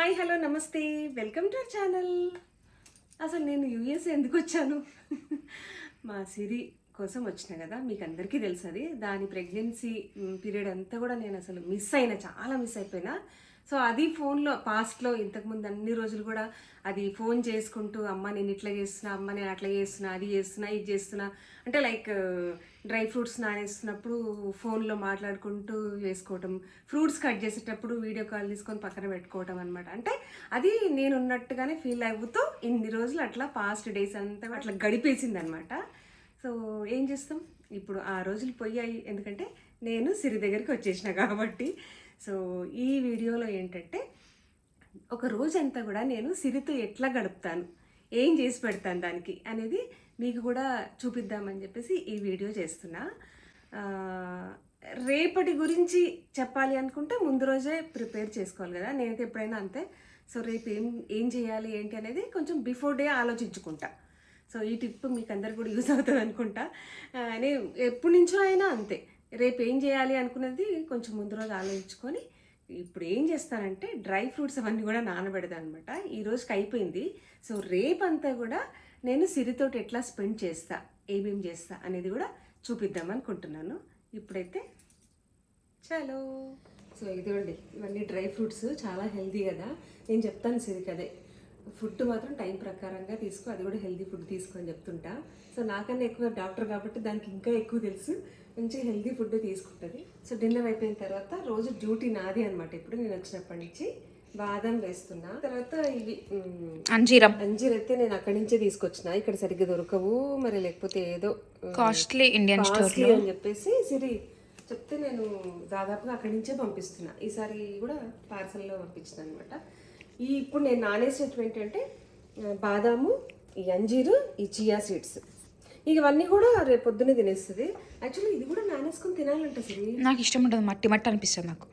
Hi hello నమస్తే. Welcome to our channel. అసలు నేను యూఎస్ ఎందుకు వచ్చాను? మా సిరి కోసం వచ్చిన కదా మీకు అందరికీ తెలుసు అది. దాని ప్రెగ్నెన్సీ పీరియడ్ అంతా కూడా నేను అసలు మిస్ అయినా చాలా మిస్ అయిపోయినా. సో అది ఫోన్లో పాస్ట్లో ఇంతకుముందు అన్ని రోజులు కూడా అది ఫోన్ చేసుకుంటూ అమ్మ నేను ఇట్లా చేస్తున్నా అమ్మ నేను అట్లా చేస్తున్నా అది చేస్తున్నా ఇది చేస్తున్నా. అంటే లైక్ డ్రై ఫ్రూట్స్ నానేస్తున్నప్పుడు ఫోన్లో మాట్లాడుకుంటూ వేసుకోవటం ఫ్రూట్స్ కట్ చేసేటప్పుడు వీడియో కాల్ తీసుకొని పక్కన పెట్టుకోవటం అనమాట అంటే అది నేను ఉన్నట్టుగానే ఫీల్ అవుతూ ఇన్ని రోజులు అట్లా పాస్ట్ డేస్ అంతా అట్లా గడిపేసింది అనమాట సో ఏం చేస్తాం? ఇప్పుడు ఆ రోజులు పోయాయి. ఎందుకంటే నేను సిరి దగ్గరికి వచ్చేసిన కాబట్టి. సో ఈ వీడియోలో ఏంటంటే ఒక రోజంతా కూడా నేను సిరితో ఎట్లా గడుపుతాను? ఏం చేసి పెడతాను దానికి? అనేది మీకు కూడా చూపిద్దామని చెప్పేసి ఈ వీడియో చేస్తున్నా. రేపటి గురించి చెప్పాలి అనుకుంటే ముందు రోజే ప్రిపేర్ చేసుకోవాలి కదా. నేనైతే ఎప్పుడైనా అంతే. సో రేపు ఏం ఏం చేయాలి ఏంటి అనేది కొంచెం బిఫోర్ డే ఆలోచించుకుంటా. సో ఈ టిప్ మీకు అందరు కూడా యూజ్ అవుతుంది అనుకుంటా. నేను ఎప్పటి నుంచో అయినా అంతే. రేపు ఏం చేయాలి అనుకున్నది కొంచెం ముందు రోజు ఆలోచించుకొని ఇప్పుడు ఏం చేస్తానంటే డ్రై ఫ్రూట్స్ అవన్నీ కూడా నానబెడతాను అనమాట ఈరోజుకి అయిపోయింది. సో రేపంతా కూడా నేను సిరితోటి ఎట్లా స్పెండ్ చేస్తా ఏమేం చేస్తా అనేది కూడా చూపిద్దాం అనుకుంటున్నాను. ఇప్పుడైతే చలో. సో ఇదిగోండి ఇవన్నీ డ్రై ఫ్రూట్స్ చాలా హెల్దీ కదా. నేను చెప్తాను సిరికి అదే. ఫుడ్ మాత్రం టైం ప్రకారంగా తీసుకో అది కూడా హెల్దీ ఫుడ్ తీసుకో అని చెప్తుంటా. సో నాకన్నా ఎక్కువ డాక్టర్ కాబట్టి దానికి ఇంకా ఎక్కువ తెలుసు. మంచి హెల్దీ ఫుడ్ తీసుకుంటుంది. సో డిన్నర్ అయిపోయిన తర్వాత రోజు డ్యూటీ నాది అనమాట ఇప్పుడు నేను వచ్చినప్పటి నుంచి బాదం వేస్తున్నా. తర్వాత ఇవి అంజీరం అంజీర్. అయితే నేను అక్కడి నుంచే తీసుకొచ్చిన. ఇక్కడ సరిగ్గా దొరకవు. మరి లేకపోతే ఏదో కాస్ట్లీ ఇండియన్ కాస్ట్లీ అని చెప్పేసి సిరి చెప్తే నేను దాదాపుగా అక్కడి నుంచే పంపిస్తున్నా. ఈసారి కూడా పార్సల్లో పంపించిన అనమాట ఈ ఇప్పుడు నేను నానేసేటువంటి అంటే బాదాము ఈ అంజీరు ఈ చియా సీడ్స్ ఇవన్నీ కూడా రేపు పొద్దున్నే తినేస్తుంది. యాక్చువల్లీ ఇది కూడా నానేసుకొని తినాలంట సిరి. నాకు ఇష్టం ఉంటుంది మట్టి మట్టి అనిపిస్తుంది నాకు.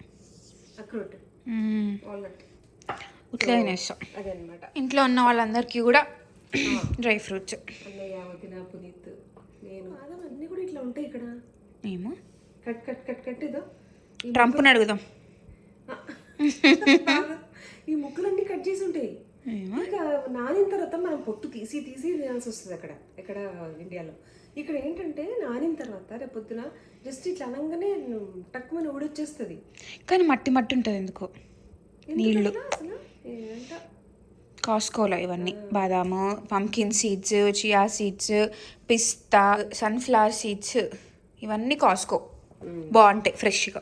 అక్రోట్ మ్మ్. వాల్నట్ ఇట్లా తినేస్తాం. అదే అనమాట ఇంట్లో ఉన్న వాళ్ళందరికీ కూడా డ్రై ఫ్రూట్స్. అన్నయ్య వదిన పునీత్ నేను. అన్నీ కూడా ఇట్లా ఉంటాయి ఇక్కడ. ఏమో. కట్ కట్ కట్ కట్ ఇదో. ఈ ట్రంప్ని అడుగుదాం. ఈ ముక్కలన్నీ కట్ చేసి ఉంటాయి. ఇంకా నానిన తర్వాత మనం పొట్టు తీసి తీసి తినాల్సి వస్తుంది అక్కడ ఇక్కడ ఇండియాలో. ఇక్కడ ఏంటంటే నానిన తర్వాత రేపు పొద్దున జస్ట్ ఇట్లా అనగానే టక్కుమని ఊడొచ్చేస్తుంది కానీ మట్టి మట్టి ఉంటుంది ఎందుకో? నీళ్ళు. కాస్కోలో ఇవన్నీ? బాదాము పంకిన్ సీడ్స్ చియా సీడ్స్ పిస్తా సన్ఫ్లవర్ సీడ్స్ ఇవన్నీ కాస్కో. బాగుంటాయి ఫ్రెష్గా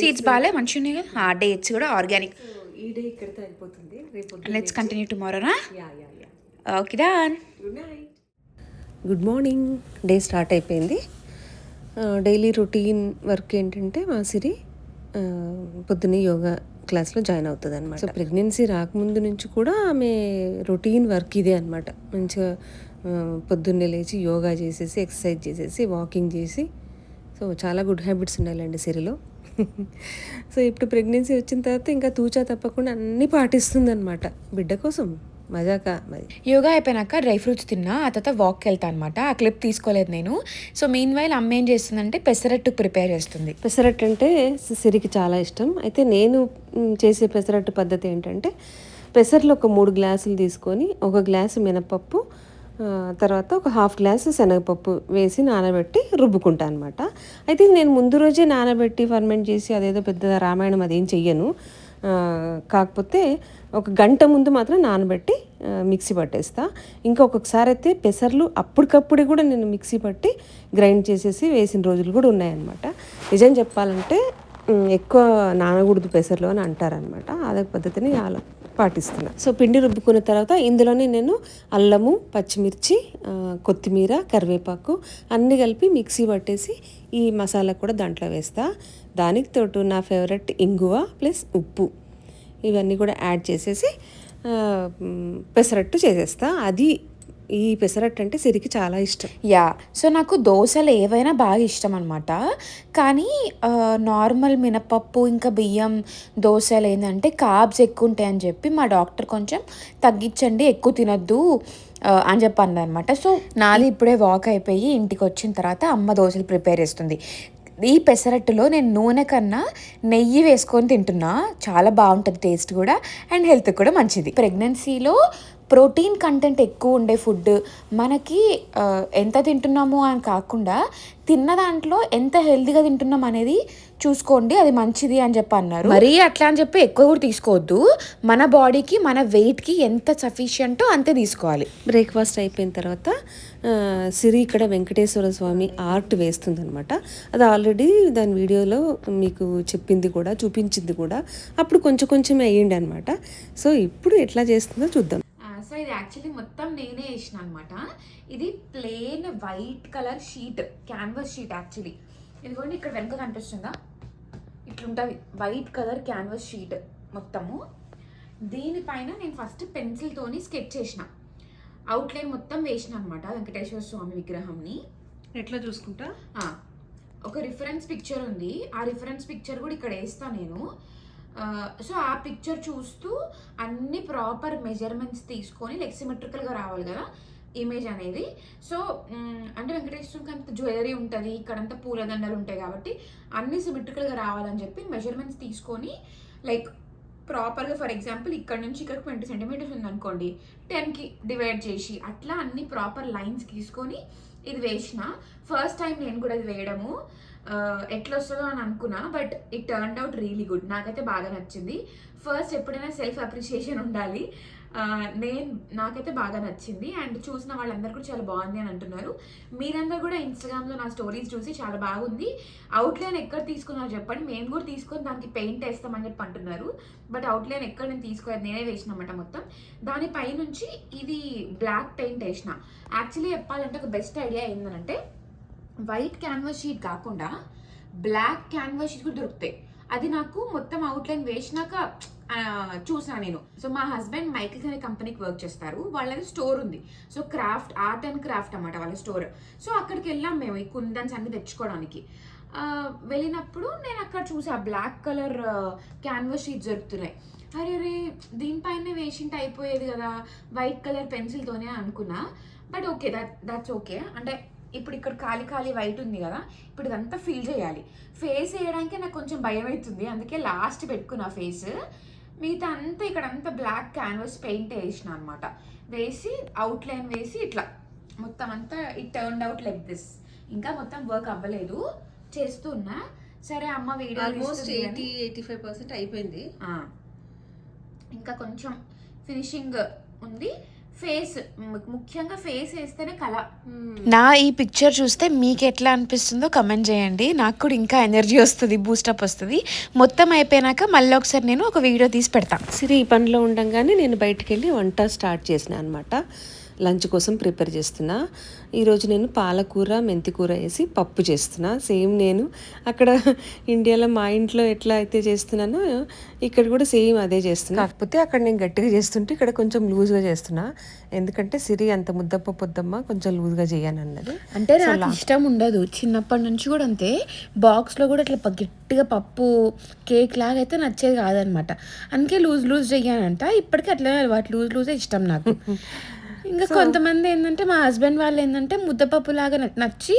సీడ్స్ బాగాలే మంచిగా ఉన్నాయి కదా? డేట్స్ కూడా ఆర్గానిక్ ఈ డే ఇక్కడితో అయిపోతుంది. రేపు let's continue టుమారోనా yeah yeah yeah. Okay then good night good morning day start అయిపోయింది. డైలీ రొటీన్ వర్క్ ఏంటంటే మా సిరి పొద్దున్నే యోగా క్లాస్లో జాయిన్ అవుతుంది అనమాట సో ప్రెగ్నెన్సీ రాకముందు నుంచి కూడా ఆమె రొటీన్ వర్క్ ఇదే అనమాట మంచిగా పొద్దున్నే లేచి యోగా చేసేసి ఎక్సర్సైజ్ చేసేసి వాకింగ్ చేసి సో చాలా గుడ్ హ్యాబిట్స్ ఉండాలండి సిరిలో. సో ఇప్పుడు ప్రెగ్నెన్సీ వచ్చిన తర్వాత ఇంకా తూచా తప్పకుండా అన్నీ పాటిస్తుంది అనమాట బిడ్డ కోసం మజాక మరి. యోగా అయిపోయినాక డ్రై ఫ్రూట్స్ తిన్నా ఆ తర్వాత వాక్కి వెళ్తా అనమాట ఆ క్లిప్ తీసుకోలేదు నేను. సో మెయిన్ వైల్ అమ్మ ఏం చేస్తుందంటే పెసరట్టు ప్రిపేర్ చేస్తుంది. పెసరట్టు అంటే సిరికి చాలా ఇష్టం. అయితే నేను చేసే పెసరట్టు పద్ధతి ఏంటంటే పెసర్లు ఒక మూడు గ్లాసులు తీసుకొని ఒక గ్లాసు మినపప్పు తర్వాత ఒక హాఫ్ గ్లాస్ శనగపప్పు వేసి నానబెట్టి రుబ్బుకుంటా అనమాట అయితే నేను ముందు రోజే నానబెట్టి ఫర్మెంట్ చేసి అదేదో పెద్ద రామాయణం అదేం చెయ్యను. కాకపోతే ఒక గంట ముందు మాత్రం నానబెట్టి మిక్సీ పట్టేస్తా. ఇంకా ఒక్కొక్కసారి అయితే పెసర్లు అప్పటికప్పుడే కూడా నేను మిక్సీ పట్టి గ్రైండ్ చేసేసి వేసిన రోజులు కూడా ఉన్నాయన్నమాట. నిజం చెప్పాలంటే ఎక్కువ నానకూడదు పెసర్లు అని అంటారనమాట అదొక పద్ధతిని అలా పాటిస్తున్నా. సో పిండి రుబ్బుకున్న తర్వాత ఇందులోనే నేను అల్లము పచ్చిమిర్చి కొత్తిమీర కరివేపాకు అన్నీ కలిపి మిక్సీ పట్టేసి ఈ మసాలా కూడా దాంట్లో వేస్తా. దానికి తోటు నా ఫేవరెట్ ఇంగువ ప్లస్ ఉప్పు. ఇవన్నీ కూడా యాడ్ చేసేసి పెసరట్టు చేసేస్తా. అది ఈ పెసరట్టు అంటే సిరికి చాలా ఇష్టం. యా సో నాకు దోశలు ఏవైనా బాగా ఇష్టం అనమాట కానీ నార్మల్ మినపప్పు ఇంకా బియ్యం దోశలు ఏంటంటే కార్బ్స్ ఎక్కువ ఉంటాయని చెప్పి మా డాక్టర్ కొంచెం తగ్గించండి ఎక్కువ తినొద్దు అని చెప్పి అనమాట సో నాది ఇప్పుడే వాక్ అయిపోయి ఇంటికి వచ్చిన తర్వాత అమ్మ దోశలు ప్రిపేర్ చేస్తుంది. ఈ పెసరట్టులో నేను నూనె కన్నా నెయ్యి వేసుకొని తింటున్నా. చాలా బాగుంటుంది టేస్ట్ కూడా అండ్ హెల్త్ కూడా మంచిది. ప్రెగ్నెన్సీలో ప్రోటీన్ కంటెంట్ ఎక్కువ ఉండే ఫుడ్ మనకి ఎంత తింటున్నాము అని కాకుండా తిన్న దాంట్లో ఎంత హెల్తీగా తింటున్నాం అనేది చూసుకోండి అది మంచిది అని చెప్పి అన్నారు. మరీ అట్లా అని చెప్పి ఎక్కువ కూడా తీసుకోవద్దు. మన బాడీకి మన వెయిట్కి ఎంత సఫిషియంటో అంతే తీసుకోవాలి. బ్రేక్ఫాస్ట్ అయిపోయిన తర్వాత సిరి ఇక్కడ వెంకటేశ్వర స్వామి ఆర్ట్ వేస్తుందనమాట అది ఆల్రెడీ దాని వీడియోలో మీకు చెప్పింది కూడా చూపించింది కూడా. అప్పుడు కొంచెం కొంచెం అయ్యిండి అనమాట సో ఇప్పుడు ఎట్లా చేస్తుందో చూద్దాం. ఇది యాక్చువల్లీ మొత్తం నేనే వేసిన అనమాట ఇది plain white colour sheet canvas sheet actually ఇదిగోండి ఇక్కడ వెనక కనిపిస్తుందా? ఇట్లుంటుంది. వైట్ కలర్ క్యాన్వాస్ షీట్ మొత్తము. దీనిపైన నేను ఫస్ట్ పెన్సిల్తోని స్కెచ్ చేసిన. అవుట్లైన్ మొత్తం వేసిన అనమాట వెంకటేశ్వర స్వామి విగ్రహంని. ఎట్లా చూసుకుంటా? ఒక రిఫరెన్స్ పిక్చర్ ఉంది. ఆ రిఫరెన్స్ పిక్చర్ కూడా ఇక్కడ వేస్తా నేను. సో ఆ పిక్చర్ చూస్తూ అన్ని ప్రాపర్ మెజర్మెంట్స్ తీసుకొని లైక్ సిమెట్రికల్గా రావాలి కదా ఇమేజ్ అనేది. సో అంటే వెంకటేశ్వరంకి అంత జ్యువెలరీ ఉంటుంది ఇక్కడంతా పూలదండలు ఉంటాయి కాబట్టి అన్ని సిమెట్రికల్గా రావాలని చెప్పి మెజర్మెంట్స్ తీసుకొని లైక్ ప్రాపర్గా ఫర్ ఎగ్జాంపుల్ ఇక్కడ నుంచి ఇక్కడ ట్వంటీ సెంటీమీటర్స్ ఉందనుకోండి టెన్కి డివైడ్ చేసి అట్లా అన్ని ప్రాపర్ లైన్స్ తీసుకొని ఇది వేసిన. ఫస్ట్ టైం నేను కూడా ఇది వేయడము. ఎట్లా వస్తుందో అని అనుకున్నా but it turn out really good నాకైతే బాగా నచ్చింది. ఫస్ట్ ఎప్పుడైనా సెల్ఫ్ అప్రిషియేషన్ ఉండాలి. నేను నాకైతే బాగా నచ్చింది. అండ్ చూసిన వాళ్ళందరూ కూడా చాలా బాగుంది అని అంటున్నారు. మీరందరూ కూడా ఇన్స్టాగ్రామ్లో నా స్టోరీస్ చూసి చాలా బాగుంది. అవుట్లైన్ ఎక్కడ తీసుకున్నారో చెప్పండి. మేము కూడా తీసుకొని దానికి పెయింట్ వేస్తామని చెప్పి అంటున్నారు. బట్ అవుట్లైన్ ఎక్కడ నేను తీసుకోలేదు. నేనే వేసిన మొత్తం. దానిపై నుంచి ఇది బ్లాక్ పెయింట్ వేసిన. యాక్చువల్లీ చెప్పాలంటే ఒక బెస్ట్ ఐడియా ఏంటంటే వైట్ క్యాన్వాస్ షీట్ కాకుండా బ్లాక్ క్యాన్వాస్ షీట్ కూడా దొరుకుతాయి. అది నాకు మొత్తం అవుట్లైన్ వేసినాక చూసాను నేను. సో మా హస్బెండ్ మైకిల్స్ అనే కంపెనీకి వర్క్ చేస్తారు. వాళ్ళది స్టోర్ ఉంది. So craft art and craft అనమాట వాళ్ళ స్టోర్ సో అక్కడికి వెళ్ళాం మేము ఈ కుందన్స్ అన్ని తెచ్చుకోవడానికి. వెళ్ళినప్పుడు నేను అక్కడ చూసా బ్లాక్ కలర్ క్యాన్వాస్ షీట్స్ దొరుకుతున్నాయి. అరే అరే దీనిపైన వేసింటే అయిపోయేది కదా వైట్ కలర్ పెన్సిల్తోనే అనుకున్నా. But okay that that's okay అంటే ఇప్పుడు ఇక్కడ ఖాళీ ఖాళీ వైట్ ఉంది కదా ఇప్పుడు ఇదంతా ఫిల్ చేయాలి. ఫేస్ వేయడానికి నాకు కొంచెం భయం అవుతుంది అందుకే లాస్ట్ పెట్టుకున్నా ఫేస్ మిగతా అంతా ఇక్కడ అంతా బ్లాక్ క్యాన్వాస్ పెయింట్ వేసిన అనమాట వేసి అవుట్లైన్ వేసి ఇట్లా. మొత్తం అంతా it turn out like this ఇంకా మొత్తం వర్క్ అవ్వలేదు. చేస్తున్నా సరే అమ్మ video almost eighty eighty five percent అయిపోయింది. ఇంకా కొంచెం ఫినిషింగ్ ఉంది. ఫేస్ ముఖ్యంగా ఫేస్ వేస్తేనే కళ. నా ఈ పిక్చర్ చూస్తే మీకు ఎట్లా అనిపిస్తుందో కమెంట్ చేయండి. నాకు కూడా ఇంకా ఎనర్జీ వస్తుంది బూస్టప్ వస్తుంది. మొత్తం అయిపోయినాక మళ్ళీ ఒకసారి నేను ఒక వీడియో తీసి పెడతా. సిరి ఈ పనిలో ఉండంగానే నేను బయటికి వెళ్ళి వంట స్టార్ట్ చేసిన అనమాట లంచ్ కోసం ప్రిపేర్ చేస్తున్నా. ఈరోజు నేను పాలకూర మెంతికూర వేసి పప్పు చేస్తున్నా. సేమ్ నేను అక్కడ ఇండియాలో మా ఇంట్లో ఎట్లా అయితే చేస్తున్నానో ఇక్కడ కూడా సేమ్ అదే చేస్తున్నా. కాకపోతే అక్కడ నేను గట్టిగా చేస్తుంటే ఇక్కడ కొంచెం లూజ్గా చేస్తున్నా. ఎందుకంటే సిరి అంత ముద్దప్ప పొద్దమ్మ కొంచెం లూజ్గా చేయను అన్నది అంటే నాకు ఇష్టం ఉండదు. చిన్నప్పటి నుంచి కూడా అంతే. బాక్స్లో కూడా ఇట్లా ప- గట్టిగా పప్పు కేక్ లాగా అయితే నచ్చేది కాదనమాట అందుకే లూజ్ లూజ్ చెయ్యానంట. ఇప్పటికీ అట్లనే అలవాటు. లూజ్ లూజే ఇష్టం నాకు. ఇంకా కొంతమంది ఏంటంటే మా హస్బెండ్ వాళ్ళు ఏంటంటే ముద్దపప్పు లాగా నచ్చి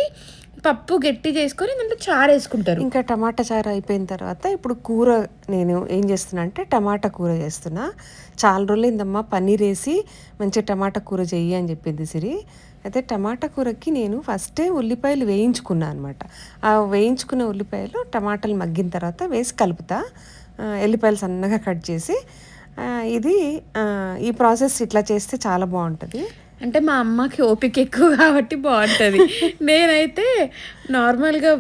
పప్పు గట్టి చేసుకొని దాంట్లో చారు వేసుకుంటారు ఇంకా టమాటా చారు అయిపోయిన తర్వాత ఇప్పుడు కూర నేను ఏం చేస్తున్నా అంటే టమాటా కూర చేస్తున్నా. చాలా రోజులైందమ్మా పన్నీర్ వేసి మంచిగా టమాటా కూర చెయ్యి అని చెప్పింది సిరి. అయితే టమాటా కూరకి నేను ఫస్టే ఉల్లిపాయలు వేయించుకున్నా అనమాట ఆ వేయించుకున్న ఉల్లిపాయలు టమాటాలు మగ్గిన తర్వాత వేసి కలుపుతా. ఎల్లిపాయలు సన్నగా కట్ చేసి ఇది ఈ ప్రాసెస్ ఇట్లా చేస్తే చాలా బాగుంటుంది. అంటే మా అమ్మకి ఓపిక ఎక్కువ కాబట్టి బాగుంటుంది. నేనైతే నార్మల్గా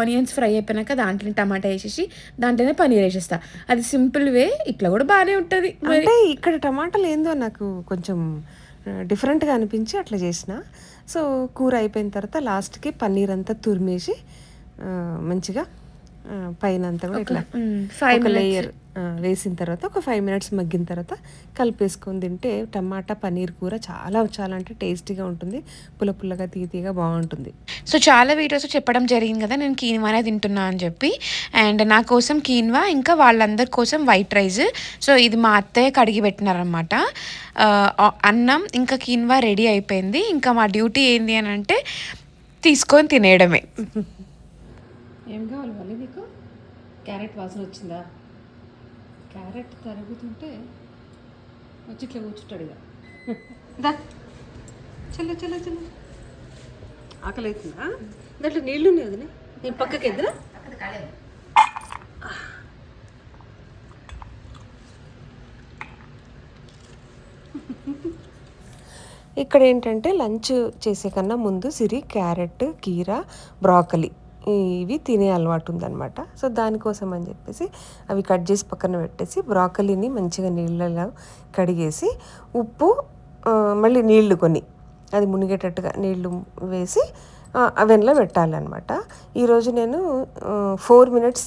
ఆనియన్స్ ఫ్రై అయిపోయినాక దాంట్లో టమాటా వేసేసి దాంట్లోనే పన్నీర్ వేసేస్తా. అది సింపుల్ వే ఇట్లా కూడా బాగానే ఉంటుంది. అంటే ఇక్కడ టమాటాలు ఏందో నాకు కొంచెం డిఫరెంట్గా అనిపించి అట్లా చేసిన. సో కూర అయిపోయిన తర్వాత లాస్ట్కి పన్నీర్ అంతా తురిమేసి మంచిగా పైన అంతా కూడా ఇట్లా ఫైవ్ లేయర్ వేసిన తర్వాత ఒక ఫైవ్ మినిట్స్ మగ్గిన తర్వాత కలిపేసుకొని తింటే టమాటా పన్నీర్ కూర చాలా చాలా అంటే టేస్టీగా ఉంటుంది. పుల్ల పుల్లగా తీయగా బాగుంటుంది. సో చాలా వీడియోస్ చెప్పడం జరిగింది కదా నేను కీన్వానే తింటున్నా అని చెప్పి. అండ్ నా కోసం కీన్వా ఇంకా వాళ్ళందరి కోసం వైట్ రైస్. సో ఇది మా అత్తయ్య కడిగి పెట్టినారనమాట అన్నం ఇంకా కీన్వా రెడీ అయిపోయింది. ఇంకా మా డ్యూటీ ఏంది అని అంటే తీసుకొని తినేయడమే. ఏం కావాలి క్యారెట్ వాసన వచ్చిందా? క్యారెట్ తరుగుతుంటే వచ్చి ఇట్లా కూర్చుంటాడు ఇక. దా. చల్ల చల్ల చల్ల. ఆకలి అవుతుందా దాంట్లో నీళ్ళు ఉన్నాయి వదిలే. నేను పక్కకి ఎదురా ఇక్కడ ఏంటంటే లంచ్ చేసే కన్నా ముందు సిరి క్యారెట్ కీరా బ్రాకలీ. ఇవి తినే అలవాటు ఉందన్నమాట సో దానికోసం అని చెప్పేసి అవి కట్ చేసి పక్కన పెట్టేసి బ్రాకలీని మంచిగా నీళ్ళలో కడిగేసి ఉప్పు మళ్ళీ నీళ్ళు కొన్ని. అది మునిగేటట్టుగా నీళ్ళు వేసి అవెన్లో పెట్టాలన్నమాట. ఈరోజు నేను ఫోర్ మినిట్స్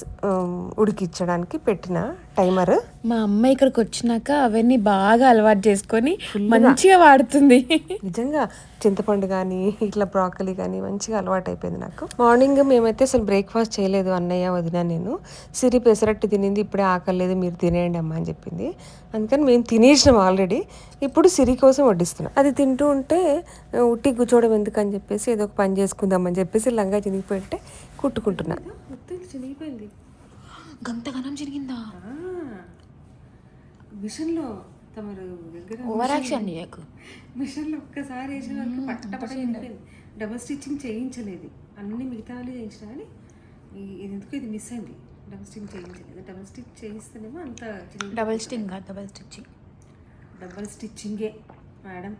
ఉడికించడానికి పెట్టిన టైమర్? మా అమ్మ ఇక్కడికి వచ్చినాక అవన్నీ బాగా అలవాటు చేసుకొని మంచిగా వాడుతుంది. నిజంగా చింతపండు కానీ ఇట్లా బ్రాకలీ కానీ మంచిగా అలవాటు అయిపోయింది నాకు. మార్నింగ్ మేమైతే అసలు బ్రేక్ఫాస్ట్ చేయలేదు అన్నయ్య వదిన నేను. సిరి పెసరట్టు తినింది ఇప్పుడే ఆకలేదు మీరు తినేయండి అమ్మా అని చెప్పింది. అందుకని మేము తినేసినాం ఆల్రెడీ. ఇప్పుడు సిరి కోసం వడ్డిస్తున్నాం. అది తింటూ ఉంటే ఉట్టి కూర్చోవడం ఎందుకు అని చెప్పేసి ఏదో ఒక పని చేసుకుందామని చెప్పేసి లంగా చినిగిపోయింటే కుట్టుకుంటున్నా. మొత్తం చినిగిపోయింది. గంతగనం జరిగిందా? మిషన్లో తమరు దగ్గర ఓవర్ యాక్షన్ చేయకు మిషన్లో ఒక్కసారి వేసిన వరకు పట్ట డబల్ స్టిచ్చింగ్ చేయించలేదు. అన్ని మిగతా వాళ్ళు చేయించిన కానీ ఇది ఎందుకు ఇది మిస్ అయింది. డబల్ స్టిచ్చింగ్ చేయించలేదు. డబల్ స్టిచ్ చేయిస్తేనేమో అంత double sting double stitching double స్టిచ్చింగే madam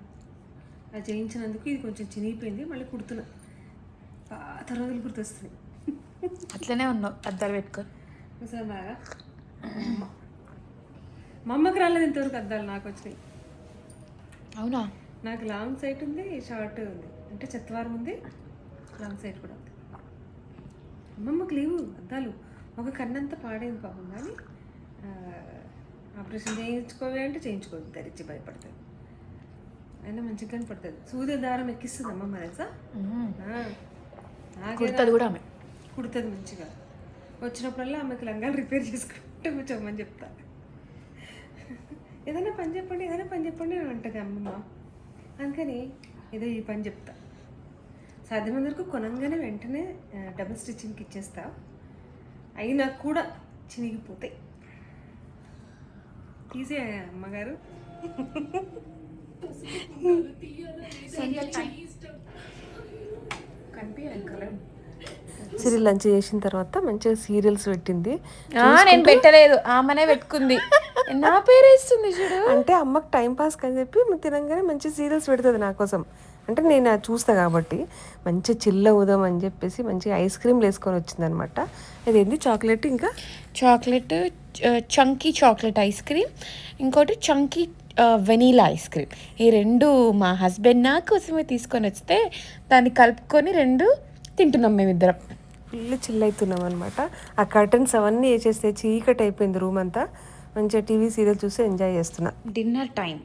అది చేయించినందుకు ఇది కొంచెం చినిగిపోయింది. మళ్ళీ కుడుతున్నా. పాత రోజులు గుర్తొస్తున్నాయి. అట్లనే ఉన్నావు అద్దాలు పెట్టుకొని. ఒకసారి బాగా. మా అమ్మకి రాలేదు ఇంతవరకు అద్దాలు నాకు వచ్చినాయి. అవునా? నాకు లాంగ్ సైట్ ఉంది షార్ట్ ఉంది. అంటే చెత్తవారం ఉంది లాంగ్ సైట్ కూడా ఉంది. అమ్మమ్మకి లేవు అద్దాలు. ఒక కన్నంతా పాడైంది పాపం కానీ ఆపరేషన్ చేయించుకోవే అంటే చేయించుకోదు ధరించి భయపడుతుంది అయినా మంచిగా కనపడుతుంది. సూది దారం ఎక్కిస్తుంది అమ్మమ్మ తెలుసా? కుడుతుంది కూడా ఆమె. కుడుతుంది మంచిగా. వచ్చినప్పుడల్లా ఆమెకి లంగాలు రిపేర్ చేసుకుంటే కూర్చోమని చెప్తా. ఏదైనా పని చెప్పండి ఏదైనా పని చెప్పండి అని అంటది అమ్మమ్మ. అందుకని ఏదో ఈ పని చెప్తా. సాధ్యమైన వరకు కొనంగానే వెంటనే డబుల్ స్టిచ్చింగ్కి ఇచ్చేస్తా. అయినా కూడా చినిగిపోతాయి. తీసే అమ్మగారు? సిరి లంచ్ చేసిన తర్వాత మంచిగా సీరియల్స్ పెట్టింది. నేను పెట్టలేదు. ఆమెనే పెట్టుకుంది. నా పేరు వేస్తుంది చూడు. అంటే అమ్మకి టైం పాస్ అని చెప్పి తినంగానే మంచి సీరియల్స్ పెడుతుంది నా కోసం. అంటే నేను అది చూస్తా కాబట్టి మంచి చిల్ల ఉదం అని చెప్పేసి మంచిగా ఐస్ క్రీమ్లు వేసుకొని వచ్చిందనమాట. అది ఏంది? చాక్లెట్ ఇంకా? Chocolate chunky chocolate ice cream ఇంకోటి చంకీ వెనీలా ఐస్ క్రీమ్ ఈ రెండు మా హస్బెండ్ నా కోసమే తీసుకొని వస్తే దాన్ని కలుపుకొని రెండు తింటున్నాం మేమిద్దరం. ఫుల్ చిల్ అవుతున్నాం అనమాట ఆ కర్టన్స్ అవన్నీ వేసేస్తే చీకటి అయిపోయింది రూమ్ అంతా. మంచిగా టీవీ సీరియల్ చూసి ఎంజాయ్ చేస్తున్నా. డిన్నర్ టైం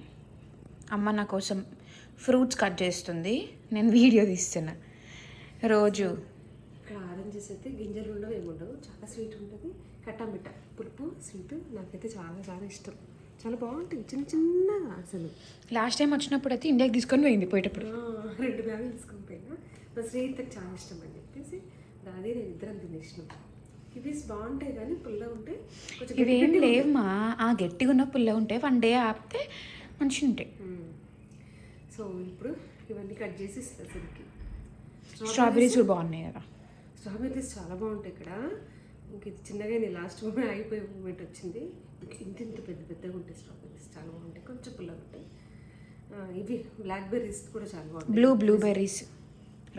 అమ్మ నా కోసం ఫ్రూట్స్ కట్ చేస్తుంది. నేను వీడియో తీస్తున్నా. రోజు ఇక్కడ ఆరెంజెస్ అయితే గింజలు ఉండవు ఏముండవు చాలా స్వీట్ ఉంటుంది. కట్టామిట్ట పులుపు స్వీట్ నాకైతే చాలా చాలా ఇష్టం. చాలా బాగుంటాయి చిన్న చిన్నగా అసలు. లాస్ట్ టైం వచ్చినప్పుడు అయితే ఇండియాకి తీసుకొని పోయింది పోయేటప్పుడు. రెండు బ్యాగులు తీసుకొని పోయినా. మా స్నేహితులకు చాలా ఇష్టం అని దాది నేను ఇద్దరం తినేసినాం. ఇవి బాగుంటాయి కానీ పుల్లగా ఉంటాయి కొంచెం ఇవేం లేవమ్మా ఆ గట్టిగా ఉన్న పుల్ల ఉంటే వన్ డే ఆపితే మంచిగా ఉంటాయి. సో ఇప్పుడు ఇవన్నీ కట్ చేసి ఇస్తా సిరికి స్ట్రాబెరీస్ కూడా బాగున్నాయి కదా. స్ట్రాబెర్రీస్ చాలా బాగుంటాయి ఇక్కడ. ఇంక ఇది చిన్నగానే లాస్ట్ మూమెంట్ అయిపోయే మూమెంట్ వచ్చింది. ఇంత ఇంత పెద్ద పెద్దగా ఉంటాయి స్ట్రాబెర్రీస్ చాలా బాగుంటాయి. కొంచెం పుల్లగా ఉంటాయి ఇవి బ్లాక్ బెర్రీస్ కూడా చాలా బాగుంటాయి. బ్లూ బ్లూబెర్రీస్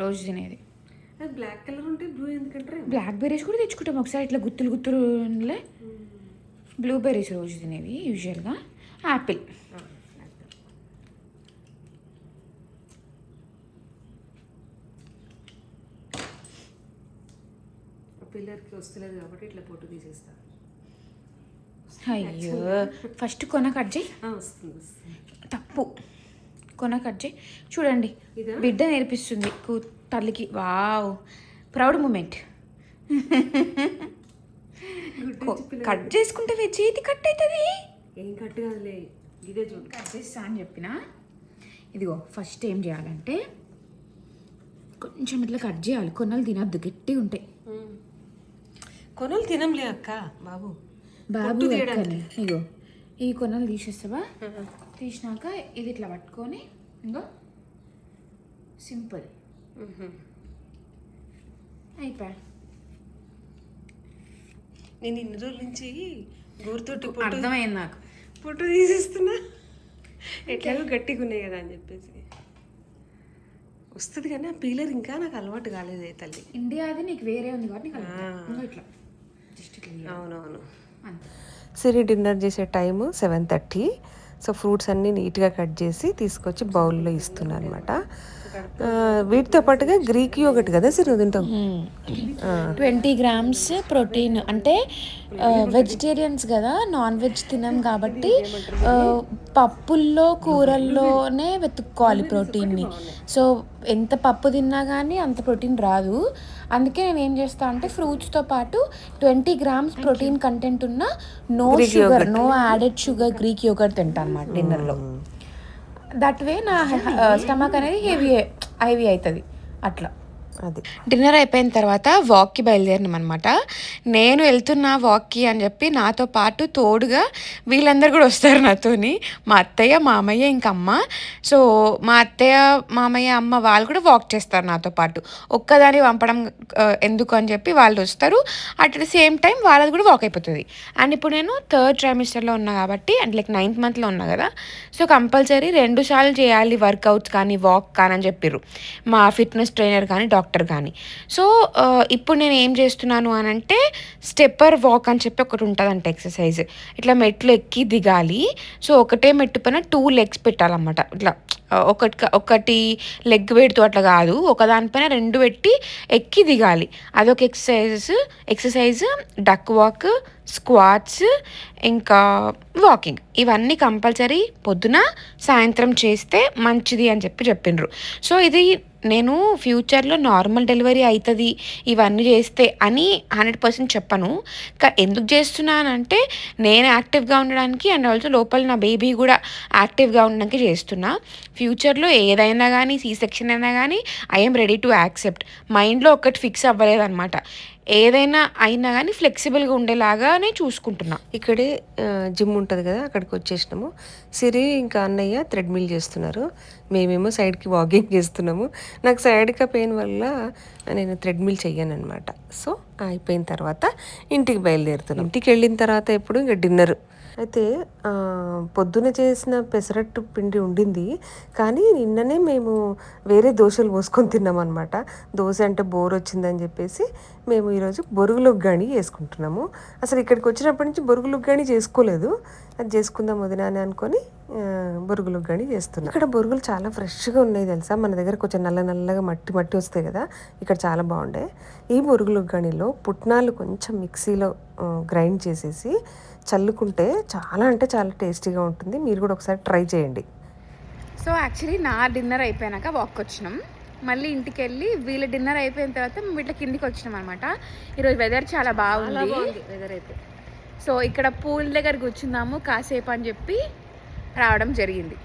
రోజు తినేది. అది బ్లాక్ కలర్ ఉంటే బ్లూ ఎందుకంటారా బ్లాక్ బెర్రీస్ కూడా తెచ్చుకుంటాం ఒకసారి ఇట్లా గుత్తులు గుత్తులు ఉండలే బ్లూబెర్రీస్ రోజు తినేవి యూజువల్గా యాపిల్ పిల్లర్కి వస్తలేదు కాబట్టి ఇట్లా పొట్టు తీసేస్తా. అయ్యో ఫస్ట్ కొన కట్ చేయి. తప్పు. కొన కట్ చేయి. చూడండి? బిడ్డ నేర్పిస్తుంది. కూ తల్లికి వావ్ ప్రౌడ్ మూమెంట్. కట్ చేసుకుంటే చేతి కట్ అవుతుంది ఏం కట్టు కాదులే ఇదే చూడు. కట్ చేస్తా అని చెప్పిన. ఇదిగో ఫస్ట్ ఏం చేయాలంటే కొంచెం ఇట్లా కట్ చేయాలి. కొన్నలు తినద్దు గట్టిగా ఉంటాయి కొనలు తినంలే అక్క బాబు. బాబు ఇగో ఈ కొనలు తీసేస్తావా? తీసినాక ఇది ఇట్లా పట్టుకొని ఇంకో సింపుల్. అయిపోయా నేను ఇన్ని రోజుల నుంచి గోరుతోటి పొట్టు అర్థమైంది నాకు. పొట్టు తీసేస్తున్నా. ఎట్లాగో గట్టిగా ఉన్నాయి కదా అని చెప్పేసి. వస్తుంది కానీ ఆ పీలర్ ఇంకా నాకు అలవాటు కాలేదే తల్లి. ఇండియాది నీకు వేరే ఉంది కాబట్టి ఇట్లా. అవునవును. సిరి డిన్నర్ చేసే time seven thirty. So fruits అన్నీ నీట్గా కట్ చేసి తీసుకొచ్చి బౌల్లో ఇస్తున్నాను అనమాట వీటితో పాటుగా గ్రీక్ యోగట్ కదా సిరి తింటాం ట్వంటీ గ్రామ్స్ ప్రోటీన్ అంటే వెజిటేరియన్స్ కదా నాన్ వెజ్ తినం కాబట్టి పప్పుల్లో కూరల్లోనే వెతుక్కోవాలి ప్రోటీన్ని. సో ఎంత పప్పు తిన్నా కానీ అంత ప్రోటీన్ రాదు. అందుకే నేను ఏం చేస్తా అంటే ఫ్రూట్స్తో పాటు ట్వంటీ గ్రామ్స్ ప్రోటీన్ కంటెంట్ ఉన్న no sugar no added sugar Greek యోగర్ తింటాను అన్నమాట డిన్నర్లో. దట్ వే నా స్టమక్ అనేది హెవీ హెవీ అవుతుంది. అట్లా. అది. డిన్నర్ అయిపోయిన తర్వాత వాక్కి బయలుదేరినాం అనమాట నేను వెళ్తున్నా వాక్కి అని చెప్పి నాతో పాటు తోడుగా వీళ్ళందరూ కూడా వస్తారు నాతోని. మా అత్తయ్య మామయ్య ఇంకా అమ్మ. సో మా అత్తయ్య మామయ్య అమ్మ వాళ్ళు కూడా వాక్ చేస్తారు నాతో పాటు. ఒక్కదాన్ని పంపడం ఎందుకు అని చెప్పి వాళ్ళు వస్తారు. అట్ ద సేమ్ టైం వాళ్ళది కూడా వాక్ అయిపోతుంది. అండ్ ఇప్పుడు నేను థర్డ్ ట్రైమిస్టర్లో ఉన్నా కాబట్టి అండ్ లైక్ నైన్త్ మంత్లో ఉన్నా కదా. సో కంపల్సరీ రెండు సార్లు చేయాలి వర్కౌట్స్ కానీ వాక్ కానీ అని చెప్పారు మా ఫిట్నెస్ ట్రైనర్ కానీ డాక్టర్ కానీ. సో ఇప్పుడు నేను ఏం చేస్తున్నాను అని అంటే స్టెప్పర్ వాక్ అని చెప్పి ఒకటి ఉంటుందంట ఎక్సర్సైజ్. ఇట్లా మెట్లు ఎక్కి దిగాలి. సో ఒకటే మెట్టు పైన టూ లెగ్స్ పెట్టాలన్నమాట. ఇట్లా ఒకటి ఒకటి లెగ్ పెడుతూ అట్లా కాదు. ఒకదానిపైన రెండు పెట్టి ఎక్కి దిగాలి. అదొక exercise exercise duck walk squats ఇంకా వాకింగ్. ఇవన్నీ కంపల్సరీ పొద్దున సాయంత్రం చేస్తే మంచిది అని చెప్పి చెప్పిండ్రు. సో ఇది నేను ఫ్యూచర్లో నార్మల్ డెలివరీ అవుతుంది ఇవన్నీ చేస్తే అని హండ్రెడ్ పర్సెంట్ చెప్పను. కా ఎందుకు చేస్తున్నానంటే నేను యాక్టివ్గా ఉండడానికి అండ్ ఆల్సో లోపల నా బేబీ కూడా యాక్టివ్గా ఉండడానికి చేస్తున్నా. ఫ్యూచర్లో ఏదైనా కానీ సీ సెక్షన్ అయినా కానీ ఐఎమ్ రెడీ టు యాక్సెప్ట్. మైండ్లో ఒకటి ఫిక్స్ అవ్వలేదన్నమాట. ఏదైనా అయినా కానీ ఫ్లెక్సిబుల్గా ఉండేలాగానే చూసుకుంటున్నా. ఇక్కడే జిమ్ ఉంటుంది కదా అక్కడికి వచ్చేసినాము. సిరి ఇంకా అన్నయ్య థ్రెడ్మిల్ చేస్తున్నారు. మేమేమో సైడ్కి వాకింగ్ చేస్తున్నాము. నాకు సైడ్గా పెయిన్ వల్ల నేను థ్రెడ్మిల్ చెయ్యను అనమాట సో అయిపోయిన తర్వాత ఇంటికి బయలుదేరుతున్నాం. ఇంటికి వెళ్ళిన తర్వాత ఎప్పుడు ఇంకా డిన్నర్ అయితే పొద్దున చేసిన పెసరట్టు పిండి ఉండింది. కానీ నిన్ననే మేము వేరే దోశలు పోసుకొని తిన్నాం అనమాట దోశ అంటే బోర్ వచ్చిందని చెప్పేసి మేము ఈరోజు బొరుగులు గాని చేసుకుంటున్నాము. అసలు ఇక్కడికి వచ్చినప్పటి నుంచి బొరుగులు గాని చేసుకోలేదు. అది చేసుకుందాం వదినా అని అనుకొని బొరుగులు గాని చేస్తున్నాం. ఇక్కడ బొరుగులు చాలా ఫ్రెష్గా ఉన్నాయి తెలుసా? మన దగ్గర కొంచెం నల్ల నల్లగా మట్టి మట్టి వస్తాయి కదా? ఇక్కడ చాలా బాగుండే. ఈ బొరుగులు ఉగ్గానిలో పుట్నాలు కొంచెం మిక్సీలో గ్రైండ్ చేసేసి చల్లుకుంటే చాలా అంటే చాలా టేస్టీగా ఉంటుంది. మీరు కూడా ఒకసారి ట్రై చేయండి. సో యాక్చువల్లీ నా డిన్నర్ అయిపోయాక వాక్ వచ్చినాం. మళ్ళీ ఇంటికి వెళ్ళి వీళ్ళ డిన్నర్ అయిపోయిన తర్వాత మేము ఇట్లా కిందికి వచ్చినాం అనమాట ఈరోజు వెదర్ చాలా బాగుంది వెదర్ అయితే. సో ఇక్కడ పూల్ దగ్గర కూర్చుందాము కాసేపు అని చెప్పి రావడం జరిగింది.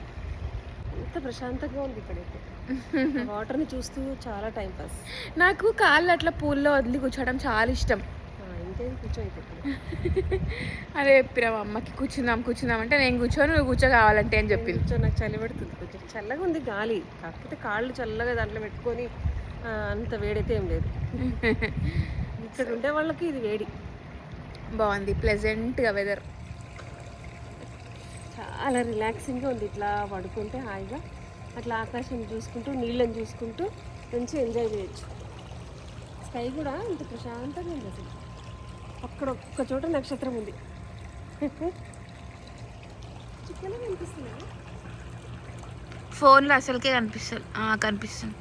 ఎంత ప్రశాంతంగా ఉంది ఇక్కడైతే. వాటర్ని చూస్తూ చాలా టైం పాస్. నాకు కాళ్ళు అట్లా పూల్లో వదిలి కూర్చోవడం చాలా ఇష్టం. ఇంకేం కూర్చోయిపోతుంది అదే చెప్పిన మా అమ్మకి కూర్చుందాం కూర్చుందాం అంటే నేను కూర్చొని నువ్వు కూర్చో కావాలంటే అని చెప్పింది. కొంచెం నాకు చలి పెడుతుంది. కొంచెం చల్లగా ఉంది గాలి. కాకపోతే కాళ్ళు చల్లగా దాంట్లో పెట్టుకొని అంత వేడైతే ఏం లేదు. ఇక్కడ ఉండే వాళ్ళకి ఇది వేడి. బాగుంది ప్లెజెంట్గా వెదర్ చాలా రిలాక్సింగ్గా ఉంది. ఇట్లా పడుకుంటే హాయిగా. అట్లా ఆకాశం చూసుకుంటూ నీళ్ళని చూసుకుంటూ మంచిగా ఎంజాయ్ చేయొచ్చు. స్కై కూడా ఇంత ప్రశాంతంగా ఉంది అసలు. అక్కడ ఒక్క చోట నక్షత్రం ఉంది. ఫోన్లో అసలుకే కనిపిస్తుంది కనిపిస్తుంది.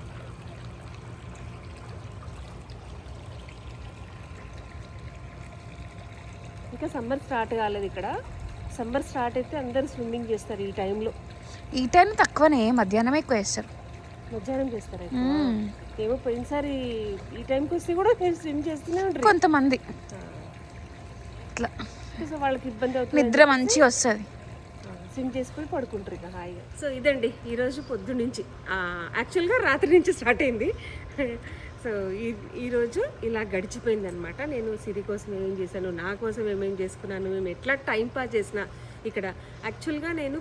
ఇంకా సమ్మర్ స్టార్ట్ కాలేదు ఇక్కడ. సమ్మర్ స్టార్ట్ అయితే అందరూ స్విమ్మింగ్ చేస్తారు ఈ టైంలో. ఈ టైం తక్కువనే మధ్యాహ్నం ఎక్కువ వేస్తారు మధ్యాహ్నం చేస్తారు. ఏమో పోయినసారి ఈ టైంకి వస్తే కూడా స్విమ్ చేస్తూనే ఉంటారు. కొంతమంది. ఇట్లా. సో వాళ్ళకి ఇబ్బంది అవుతుంది నిద్ర మంచిగా వస్తుంది. స్విమ్ చేసుకొని పడుకుంటారు ఇక హాయిగా. సో ఇదండి ఈరోజు పొద్దు నుంచి యాక్చువల్గా రాత్రి నుంచి స్టార్ట్ అయింది. సో ఈ ఈరోజు ఇలా గడిచిపోయింది అనమాట నేను సిరి కోసం ఏమేం చేశాను నా కోసం ఏమేం చేసుకున్నాను మేము ఎట్లా టైం పాస్ చేసిన ఇక్కడ. యాక్చువల్గా నేను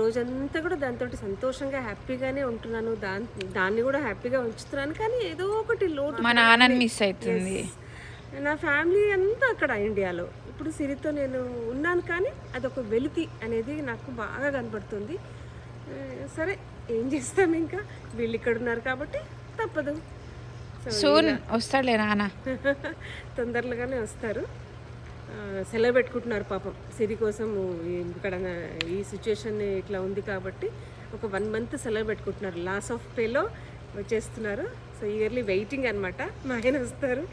రోజంతా కూడా దాంతో సంతోషంగా హ్యాపీగానే ఉంటున్నాను. దాని దాన్ని కూడా హ్యాపీగా ఉంచుతున్నాను. కానీ ఏదో ఒకటి లోటు మిస్ అవుతుంది. నా ఫ్యామిలీ అంతా అక్కడ ఇండియాలో. ఇప్పుడు సిరితో నేను ఉన్నాను కానీ అదొక వెలితి అనేది నాకు బాగా కనపడుతుంది. సరే ఏం చేస్తాం ఇంకా? వీళ్ళు ఇక్కడ ఉన్నారు కాబట్టి తప్పదు. సూన్ వస్తాడులే నాన్న తొందరలోగానే వస్తారు. సెలవు పెట్టుకుంటున్నారు పాపం. సిరి కోసం ఇక్కడ ఈ సిచ్యువేషన్ ఇట్లా ఉంది కాబట్టి ఒక వన్ మంత్ సెలవు పెట్టుకుంటున్నారు. లాస్ ఆఫ్ పేలో వచ్చేస్తున్నారు సో ఇయర్లీ వెయిటింగ్ అనమాట మా ఆయన వస్తారు.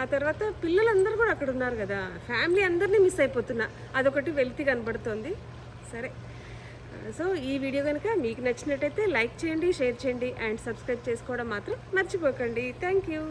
ఆ తర్వాత పిల్లలందరూ కూడా అక్కడ ఉన్నారు కదా. ఫ్యామిలీ అందరినీ మిస్ అయిపోతున్నా. అదొకటి వెళ్తి కనబడుతోంది. సరే. సో ఈ వీడియో కనుక మీకు నచ్చినట్టయితే లైక్ చేయండి షేర్ చేయండి అండ్ సబ్స్క్రైబ్ చేసుకోవడం మాత్రం మర్చిపోకండి. Thank you